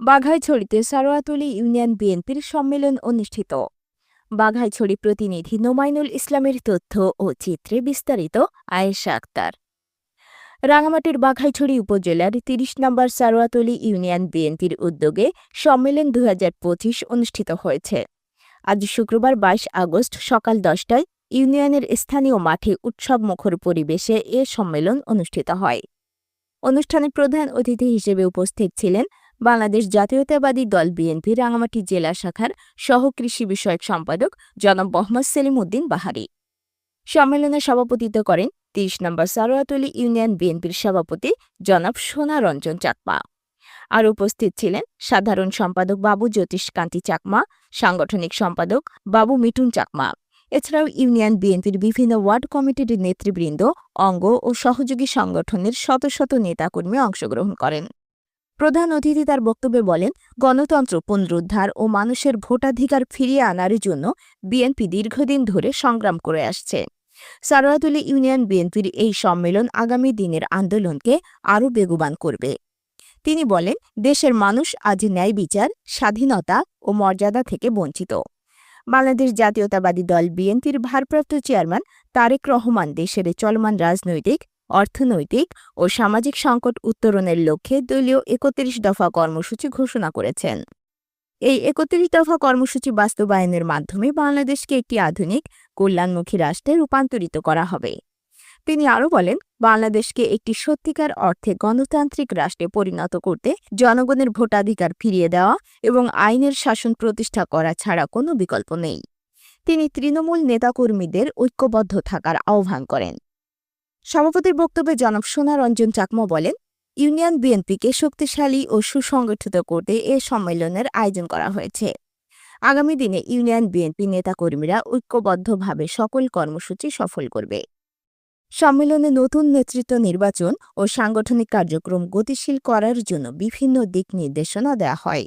বাঘাইছড়িতে সারোয়াতুলি union বিএনপির সম্মেলন অনুষ্ঠিত। বাঘাইছড়ি প্রতিনিধি নোমাইনুল ইসলামের তথ্য ও চিত্রে বিস্তারিত আয়েশা আক্তার। রাঙামাটির বাঘাইছড়ি উপজেলার তিরিশ নম্বর সারোয়াতলি ইউনিয়ন বিএনপির উদ্যোগে সম্মেলন দুই হাজার পঁচিশ অনুষ্ঠিত হয়েছে। আজ শুক্রবার বাইশ আগস্ট সকাল দশটায় ইউনিয়নের স্থানীয় মাঠে উৎসব মুখর পরিবেশে এ সম্মেলন অনুষ্ঠিত হয়। অনুষ্ঠানে প্রধান অতিথি হিসেবে উপস্থিত ছিলেন বাংলাদেশ জাতীয়তাবাদী দল বিএনপি রাঙামাটি জেলা শাখার সহ কৃষি বিষয়ক সম্পাদক জনাব মোহাম্মদ সেলিম উদ্দিন বাহারি। সম্মেলনে সভাপতিত্ব করেন তিরিশ নম্বর সারোয়াতলি ইউনিয়ন বিএনপির সভাপতি জনাব সোনা রঞ্জন চাকমা। আর উপস্থিত ছিলেন সাধারণ সম্পাদক বাবু জ্যোতিষ কান্তি চাকমা, সাংগঠনিক সম্পাদক বাবু মিটুন চাকমা। এছাড়াও ইউনিয়ন বিএনপির বিভিন্ন ওয়ার্ড কমিটির নেতৃবৃন্দ, অঙ্গ ও সহযোগী সংগঠনের শত শত নেতাকর্মী অংশগ্রহণ করেন। প্রধান অতিথি তার বক্তব্যে বলেন, গণতন্ত্র পুনরুদ্ধার ও মানুষের ভোটাধিকার ফিরিয়ে আনার জন্য বিএনপি দীর্ঘদিন ধরে সংগ্রাম করে আসছে। সারোয়াতুলি ইউনিয়ন বিএনপির এই সম্মেলন আগামী দিনের আন্দোলনকে আরও বেগবান করবে। তিনি বলেন, দেশের মানুষ আজ ন্যায় বিচার, স্বাধীনতা ও মর্যাদা থেকে বঞ্চিত। বাংলাদেশ জাতীয়তাবাদী দল বিএনপির ভারপ্রাপ্ত চেয়ারম্যান তারেক রহমান দেশের চলমান রাজনৈতিক অর্থনৈতিক ও সামাজিক সংকট উত্তরণের লক্ষ্যে দলীয় একত্রিশ দফা কর্মসূচি ঘোষণা করেছেন। এই একত্রিশ দফা কর্মসূচি বাস্তবায়নের মাধ্যমে বাংলাদেশকে একটি আধুনিক, কল্যাণমুখী রাষ্ট্রে রূপান্তরিত করা হবে। তিনি আরও বলেন, বাংলাদেশকে একটি সত্যিকার অর্থে গণতান্ত্রিক রাষ্ট্রে পরিণত করতে জনগণের ভোটাধিকার ফিরিয়ে দেওয়া এবং আইনের শাসন প্রতিষ্ঠা করা ছাড়া কোনো বিকল্প নেই। তিনি তৃণমূল নেতাকর্মীদের ঐক্যবদ্ধ থাকার আহ্বান করেন। সভাপতির বক্তব্যে জনাব সোনা রঞ্জন চাকমা বলেন, ইউনিয়ন বিএনপিকে শক্তিশালী ও সুসংগঠিত করতে এ সম্মেলনের আয়োজন করা হয়েছে। আগামী দিনে ইউনিয়ন বিএনপি নেতাকর্মীরা ঐক্যবদ্ধভাবে সকল কর্মসূচি সফল করবে। সম্মেলনে নতুন নেতৃত্ব নির্বাচন ও সাংগঠনিক কার্যক্রম গতিশীল করার জন্য বিভিন্ন দিক নির্দেশনা দেওয়া হয়।